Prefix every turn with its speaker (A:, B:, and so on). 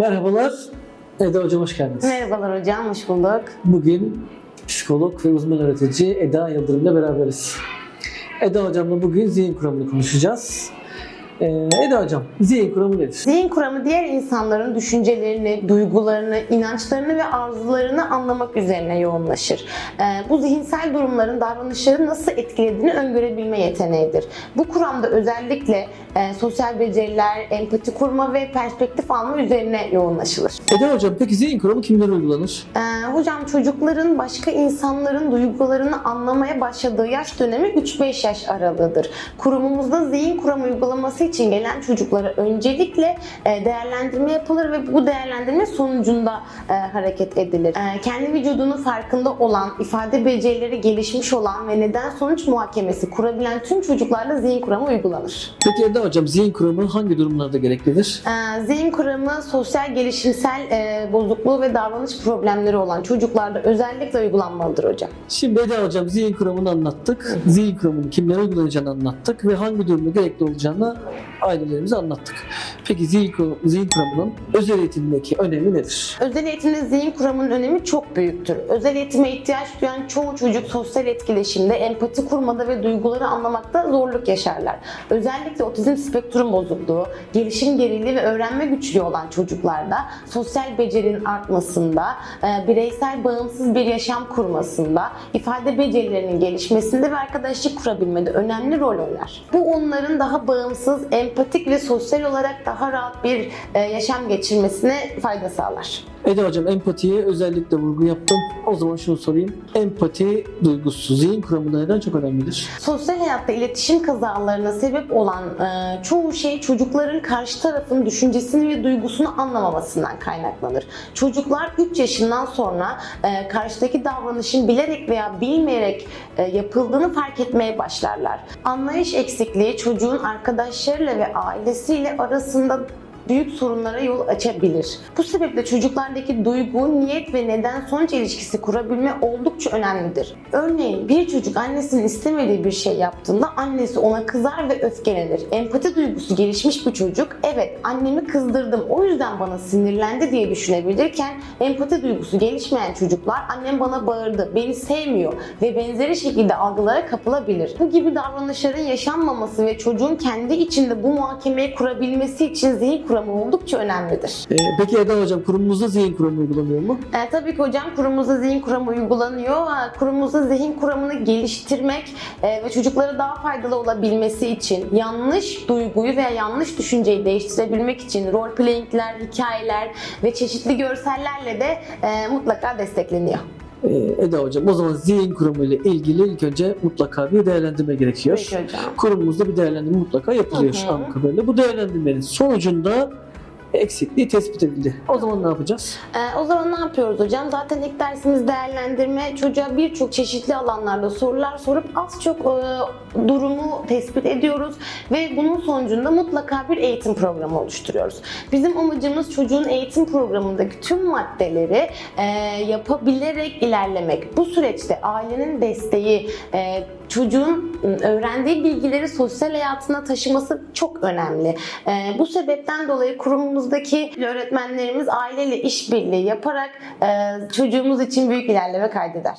A: Merhabalar. Eda Hocam hoş geldiniz.
B: Merhabalar hocam, hoş bulduk.
A: Bugün psikolog ve uzman öğretici Eda Yıldırım'la beraberiz. Eda Hocam'la bugün zihin kuramını konuşacağız. Ee, Eda Hocam, zihin kuramı nedir?
B: Zihin kuramı diğer insanların düşüncelerini, duygularını, inançlarını ve arzularını anlamak üzerine yoğunlaşır. Ee, bu zihinsel durumların davranışları nasıl etkilediğini öngörebilme yeteneğidir. Bu kuramda özellikle e, sosyal beceriler, empati kurma ve perspektif alma üzerine yoğunlaşılır.
A: Eda Hocam, peki zihin kuramı kimlere uygulanır?
B: Ee, hocam çocukların başka insanların duygularını anlamaya başladığı yaş dönemi 3-5 yaş aralığıdır. Kurumumuzda zihin kuramı uygulaması için gelen çocuklara öncelikle e, değerlendirme yapılır ve bu değerlendirme sonucunda e, hareket edilir. E, kendi vücudunun farkında olan, ifade becerileri gelişmiş olan ve neden sonuç muhakemesi kurabilen tüm çocuklarda zihin kuramı uygulanır.
A: Peki Eda Hocam, zihin kuramı hangi durumlarda gereklidir?
B: Ee, Zihin kuramı sosyal gelişimsel e, bozukluğu ve davranış problemleri olan çocuklarda özellikle uygulanmalıdır hocam.
A: Şimdi Eda Hocam zihin kuramını anlattık. Zihin kuramını kimlere uygulanacağını anlattık ve hangi durumda gerekli olacağını ailelerimize anlattık. Peki zihin, zihin kuramının özel eğitimdeki önemi nedir?
B: Özel eğitimde zihin kuramının önemi çok büyüktür. Özel eğitime ihtiyaç duyan çoğu çocuk sosyal etkileşimde, empati kurmada ve duyguları anlamakta zorluk yaşarlar. Özellikle otizm spektrum bozukluğu, gelişim geriliği ve öğrenme güçlüğü olan çocuklarda sosyal becerinin artmasında, e, bireysel bağımsız bir yaşam kurmasında, ifade becerilerinin gelişmesinde ve arkadaşlık kurabilmede önemli rol oynar. Bu onların daha bağımsız, empatik ve sosyal olarak daha rahat bir e, yaşam geçirmesine fayda sağlar.
A: Eda Hocam empatiye özellikle vurgu yaptım. O zaman şunu sorayım. Empati duygusu zihin kuramında neden çok önemlidir?
B: Sosyal hayatta iletişim kazalarına sebep olan e, çoğu şey çocukların karşı tarafın düşüncesini ve duygusunu anlamamasından kaynaklanır. Çocuklar 3 yaşından sonra e, karşıdaki davranışın bilerek veya bilmeyerek e, yapıldığını fark etmeye başlarlar. Anlayış eksikliği çocuğun arkadaşlarıyla ve ailesiyle arasında büyük sorunlara yol açabilir. Bu sebeple çocuklardaki duygu, niyet ve neden sonuç ilişkisi kurabilme oldukça önemlidir. Örneğin bir çocuk annesinin istemediği bir şey yaptığında annesi ona kızar ve öfkelenir. Empati duygusu gelişmiş bir çocuk evet annemi kızdırdım o yüzden bana sinirlendi diye düşünebilirken empati duygusu gelişmeyen çocuklar annem bana bağırdı, beni sevmiyor ve benzeri şekilde algılara kapılabilir. Bu gibi davranışların yaşanmaması ve çocuğun kendi içinde bu muhakemeyi kurabilmesi için zihin kuramı oldukça önemlidir.
A: Ee, peki Eda Hocam kurumumuzda zihin kuramı uygulanıyor mu?
B: E, tabii ki hocam kurumumuzda zihin kuramı uygulanıyor. Ha, Kurumumuzda zihin kuramını geliştirmek e, ve çocuklara daha faydalı olabilmesi için yanlış duyguyu veya yanlış düşünceyi değiştirebilmek için role playingler, hikayeler ve çeşitli görsellerle de e, mutlaka destekleniyor.
A: Ee, Eda Hocam o zaman zihin kuramı ile ilgili ilk önce mutlaka bir değerlendirme gerekiyor.
B: Peki hocam.
A: Kurumumuzda bir değerlendirme mutlaka yapılıyor
B: hı.
A: anladığım kadarıyla. Bu değerlendirmenin sonucunda eksikliği tespit edildi. O zaman ne yapacağız?
B: Ee, o zaman ne yapıyoruz hocam? Zaten ilk dersimiz değerlendirme. Çocuğa birçok çeşitli alanlarda sorular sorup az çok e, durumu tespit ediyoruz ve bunun sonucunda mutlaka bir eğitim programı oluşturuyoruz. Bizim amacımız çocuğun eğitim programındaki tüm maddeleri e, yapabilerek ilerlemek. Bu süreçte ailenin desteği, e, çocuğun ı, öğrendiği bilgileri sosyal hayatına taşıması çok önemli. E, bu sebepten dolayı kurumumuzdaki öğretmenlerimiz aileyle işbirliği yaparak e, çocuğumuz için büyük ilerleme kaydeder.